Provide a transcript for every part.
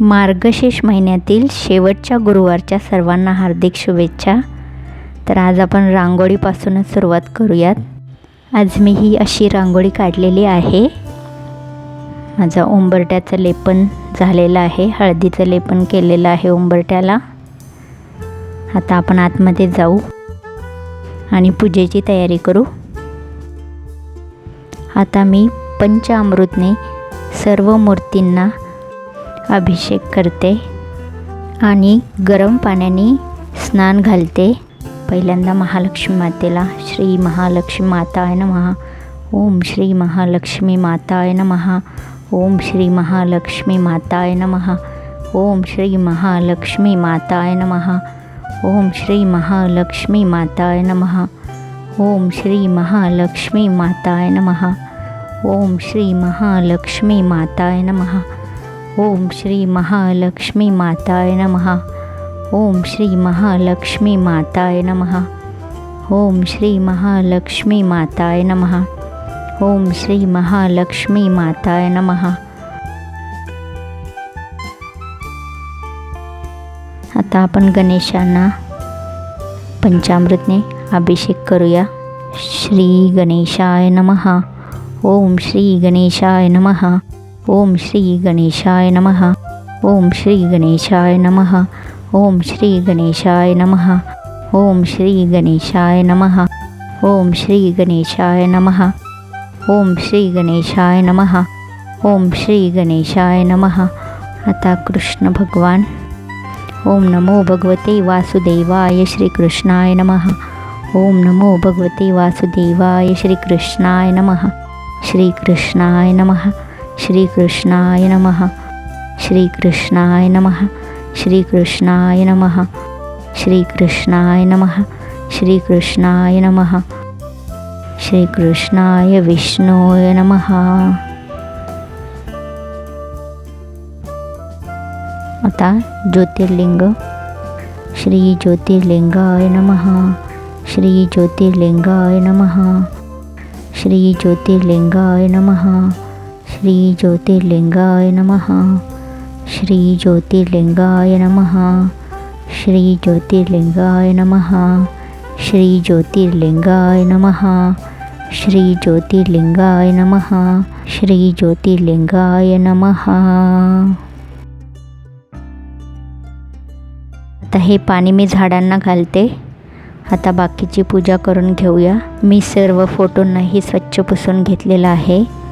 मार्गशीर्ष महिन्यातील शेवटच्या गुरुवारच्या सर्वांना हार्दिक शुभेच्छा. तर आज आपण रांगोळीपासूनच सुरुवात करूयात. आज मी ही अशी रांगोळी काढलेली आहे. माझं उंबरट्याचं लेपन झालेलं आहे. हळदीचं लेपन केलेलं आहे उंबरट्याला आता आपण आतमध्ये जाऊ आणि पूजेची तयारी करू. आता मी पंचामृतने सर्व मूर्तींना अभिषेक करते आणि गरम पाण्याने स्नान घालते. पहिल्यांदा महालक्ष्मी मातेला श्री महालक्ष्मी माता आहे ना महा ओम श्री महालक्ष्मी माता आहे ना महा ओम श्री महालक्ष्मी माता आहे ना महा ओम श्री महालक्ष्मी माता आहे ना महा ओम श्री महालक्ष्मी माता आहे ना महा ओम श्री महालक्ष्मी माता आहे ना महा ओम श्री महालक्ष्मी माता आहे ना महा ओम श्री महालक्ष्मी माताय नमः। ओम श्री महालक्ष्मी माताय नमः। ओम श्री महालक्ष्मी माताय नमः। ओम श्री महालक्ष्मी माताय नमः। आता आपण गणेशांना पंचामृतने अभिषेक करूया। श्री गणेशाय नमः। ओम श्री गणेशाय नमः। ओम श्री गणेशाय नमः। ओम श्री गणेशाय नमः। ओम श्री गणेशाय नमः। ओम श्री गणेशाय नमः। ओम श्री गणेशाय नमः। ओम श्री गणेशाय नमः। ओम श्री गणेशाय नमः। आता कृष्ण भगवान। ओम नमो भगवते वासुदेवाय श्रीकृष्णाय नमः। ओम नमो भगवते वासुदेवाय श्रीकृष्णाय नमः। श्रीकृष्णाय नमः। श्रीकृष्णाय नमः. श्रीकृष्णाय नमः. श्रीकृष्णाय नमः. श्रीकृष्णाय नमः. श्रीकृष्णाय नमः. श्रीकृष्णाय विष्णोय नमः. आता ज्योतिर्लिंग. श्री ज्योतिर्लिंगाय नमः. श्री ज्योतिर्लिंगाय नमः. श्री ज्योतिर्लिंगाय नमः. श्री ज्योतिर्लिंगाय नमः। श्री ज्योतिर्लिंगाय नमः। श्री ज्योतिर्लिंगाय नमः। श्री ज्योतिर्लिंगाय नमः। श्री ज्योतिर्लिंगाय नमः। श्री ज्योतिर्लिंगाय नमः। आता हे पाणी मी झाडांना घालते. आता बाकीची पूजा करून घेऊया. मी सर्व फोटोंनाही स्वच्छ पुसून घेतलेलं आहे.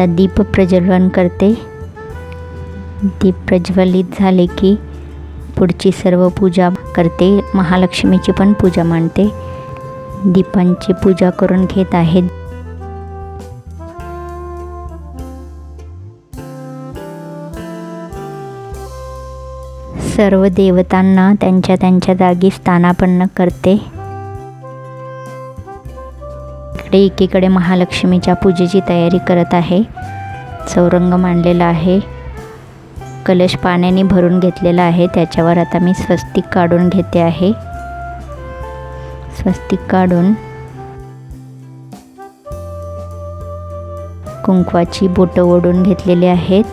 आता दीप प्रज्वलन करते. दीप प्रज्वलित झाले की पुढची सर्व पूजा करते. महालक्ष्मीची पण पूजा मांडते. दीपांची पूजा करून घेत आहेत. सर्व देवतांना त्यांच्या त्यांच्या जागी स्थानापन्न करते. इकडे एकीकडे महालक्ष्मीच्या पूजेची तयारी करत आहे. चौरंग मांडलेला आहे. कलश पाण्याने भरून घेतलेला आहे. त्याच्यावर आता मी स्वस्तिक काढून घेते आहे. स्वस्तिक काढून कुंकवाची बोटं ओढून घेतलेली आहेत.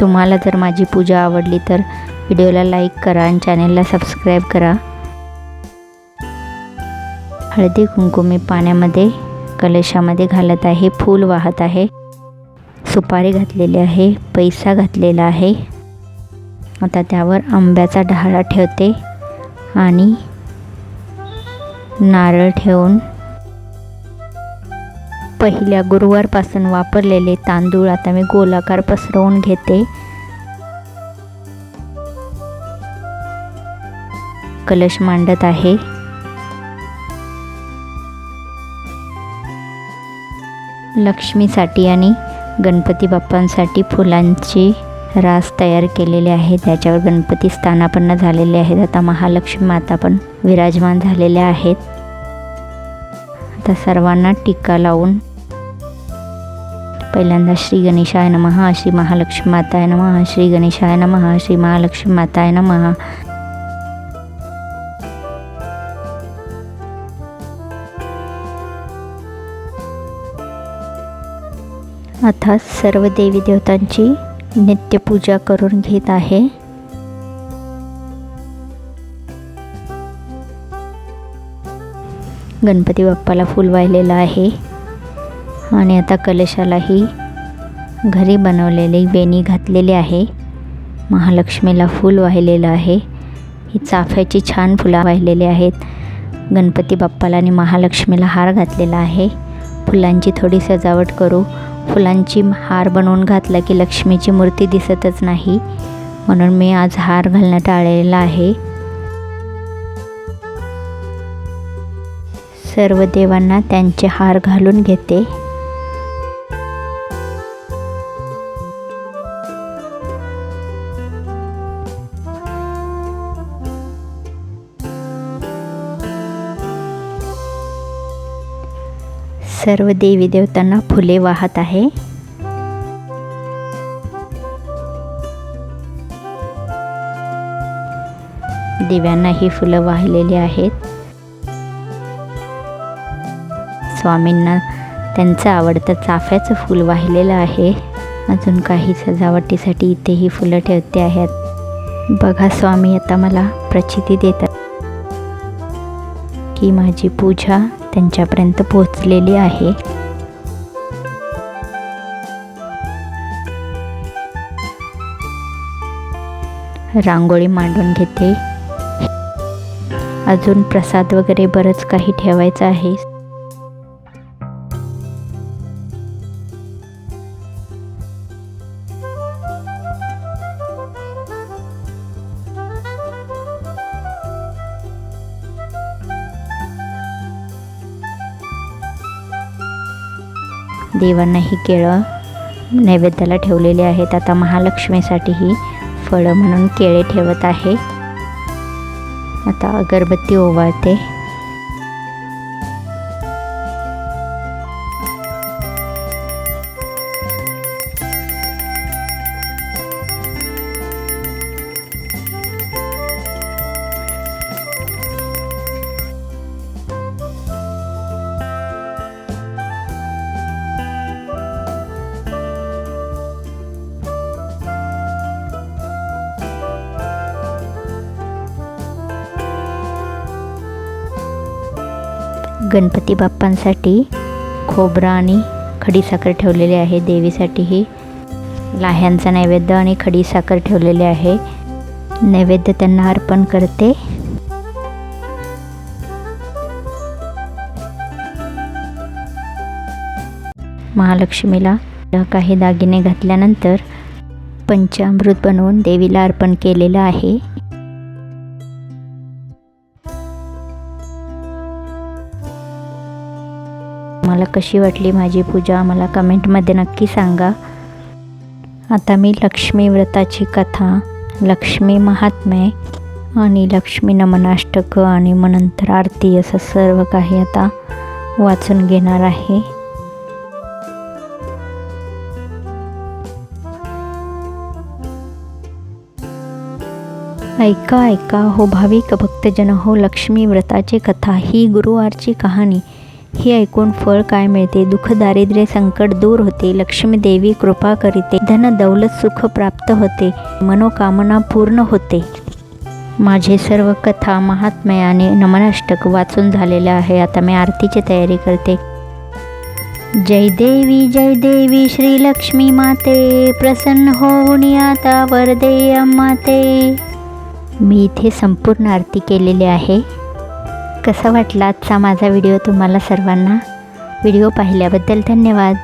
तुम्हाला जर माझी पूजा आवडली तर व्हिडिओला लाईक करा आणि चॅनेलला सबस्क्राईब करा. हळदी कुंकू मी पाण्यामध्ये कलशामध्ये घालत आहे फूल वाहत आहे. सुपारी घातलेली आहे पैसा घातलेला आहे. आता त्यावर आंब्याचा डहाळा ठेवते आणि नारळ ठेवून पहिल्या गुरुवारपासून वापरलेले तांदूळ आता मी गोलाकार पसरवून घेते. कलश मांडत आहे. लक्ष्मीसाठी आणि गणपती बाप्पांसाठी फुलांची रास तयार केलेले आहे. त्याच्यावर गणपती स्थानापन्न झालेले आहेत. आता महालक्ष्मी माता पण विराजमान झालेल्या आहेत. आता सर्वांना टीका लावून पहिल्यांदा श्री गणेशाय नमः श्री महालक्ष्मी माताय नमः श्री गणेशाय नमः श्री महालक्ष्मी माताय नमः. आता सर्व देवी देवतांची नित्यपूजा करून घेत आहे. गणपती बाप्पाला फूल वाहिलेलं आहे. आणि आता कलशालाही घरी बनवलेली वेणी घातलेली आहे. महालक्ष्मीला फूल वाहिलेलं आहे. ही चाफ्याची छान फुलं वाहिलेली आहेत. गणपती बाप्पाला आणि महालक्ष्मीला हार घातलेला आहे. फुलांची थोडी सजावट करू. फुलांची हार बनवून घातला की लक्ष्मीची मूर्ती दिसतच नाही. म्हणून मी आज हार घालणं टाळलेला आहे. सर्व देवांना त्यांचे हार घालून घेते. सर्व देवी देवतांना फुले वाहत आहे. दिव्यांना ही फुलं वाहिलेली आहेत. स्वामींना त्यांचं आवडतं चाफ्याचं फूल वाहिलेलं आहे. अजून काही सजावटीसाठी इथे ही फुलं ठेवते आहेत. बघा स्वामी आता मला प्रचिती देतात. की माझी पूजा त्यांच्यापर्यंत पोहोचलेली आहे. रांगोळी मांडून घेते. अजून प्रसाद वगैरे बरंच काही ठेवायचं आहे. देवांनाही केळं नैवेद्याला ठेवलेले आहेत. आता महालक्ष्मीसाठीही फळं म्हणून केळे ठेवत आहे. आता अगरबत्ती ओवाळते. गणपती बाप्पांसाठी खोबरं आणि खडीसाखर ठेवलेली आहे. देवीसाठीही लाह्यांचा नैवेद्य आणि खडीसाखर ठेवलेले आहे. नैवेद्य त्यांना अर्पण करते. महालक्ष्मीला काही दागिने घातल्यानंतर पंचामृत बनवून देवीला अर्पण केलेलं आहे. मला कशी वाटली माझी पूजा मला कमेंटमध्ये नक्की सांगा. आता मी लक्ष्मी व्रताची कथा लक्ष्मी महात्म्य आणि लक्ष्मी नमनाष्टक आणि मग नंतर आरती असं सर्व काही आता वाचून घेणार आहे. ऐका ऐका हो भाविक भक्तजन हो लक्ष्मी व्रताची कथा ही गुरुवारची कहाणी. हे ऐकून फळ काय मिळते? दुःख दारिद्र्य संकट दूर होते. लक्ष्मी देवी कृपा करीते. धन दौलत सुख प्राप्त होते. मनोकामना पूर्ण होते. माझे सर्व कथा महात्म्याने नमनाष्टक वाचून झालेलं आहे. आता मी आरतीची तयारी करते. जय देवी जय देवी श्री लक्ष्मी माते. प्रसन्न होऊन आता वरदे माते मी इथे संपूर्ण आरती केलेली आहे. कसा वाटला आजचा माझा व्हिडिओ तुम्हाला सर्वांना? व्हिडिओ पाहिल्याबद्दल धन्यवाद.